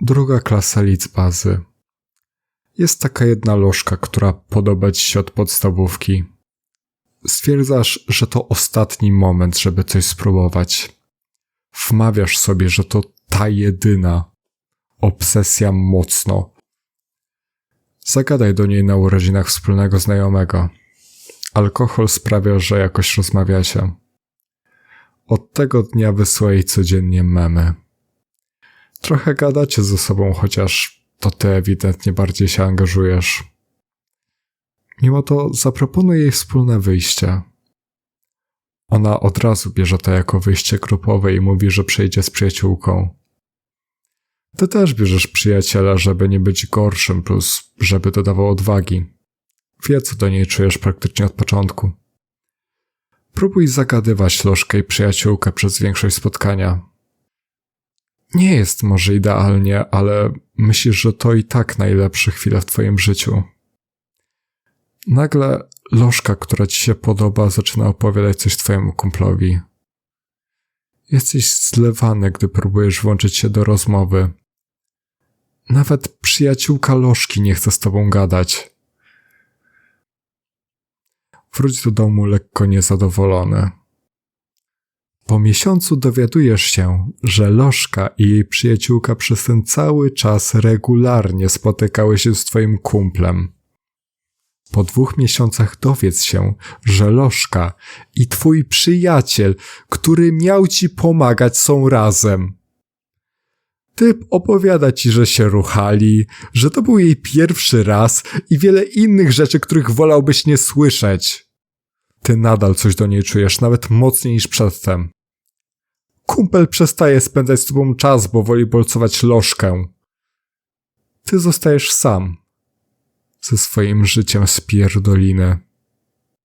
Druga klasa lic bazy. Jest taka jedna lożka, która podoba ci się od podstawówki. Stwierdzasz, że to ostatni moment, żeby coś spróbować. Wmawiasz sobie, że to ta jedyna. Obsesja mocno. Zagadaj do niej na urodzinach wspólnego znajomego. Alkohol sprawia, że jakoś rozmawiacie. Od tego dnia wysyłaj codziennie memy. Trochę gadacie ze sobą, chociaż to ty ewidentnie bardziej się angażujesz. Mimo to zaproponuj jej wspólne wyjście. Ona od razu bierze to jako wyjście grupowe i mówi, że przejdzie z przyjaciółką. Ty też bierzesz przyjaciela, żeby nie być gorszym, plus żeby dodawał odwagi. Wie, co do niej czujesz praktycznie od początku. Próbuj zagadywać lożkę i przyjaciółkę przez większość spotkania. Nie jest może idealnie, ale myślisz, że to i tak najlepsze chwile w twoim życiu. Nagle lożka, która ci się podoba, zaczyna opowiadać coś twojemu kumplowi. Jesteś zlewany, gdy próbujesz włączyć się do rozmowy. Nawet przyjaciółka lożki nie chce z tobą gadać. Wróć do domu lekko niezadowolony. Po miesiącu dowiadujesz się, że Lożka i jej przyjaciółka przez ten cały czas regularnie spotykały się z twoim kumplem. Po dwóch miesiącach dowiedz się, że Lożka i twój przyjaciel, który miał ci pomagać, są razem. Typ opowiada ci, że się ruchali, że to był jej pierwszy raz i wiele innych rzeczy, których wolałbyś nie słyszeć. Ty nadal coś do niej czujesz, nawet mocniej niż przedtem. Kumpel przestaje spędzać z tobą czas, bo woli bolcować lożkę. Ty zostajesz sam ze swoim życiem z pierdoliny.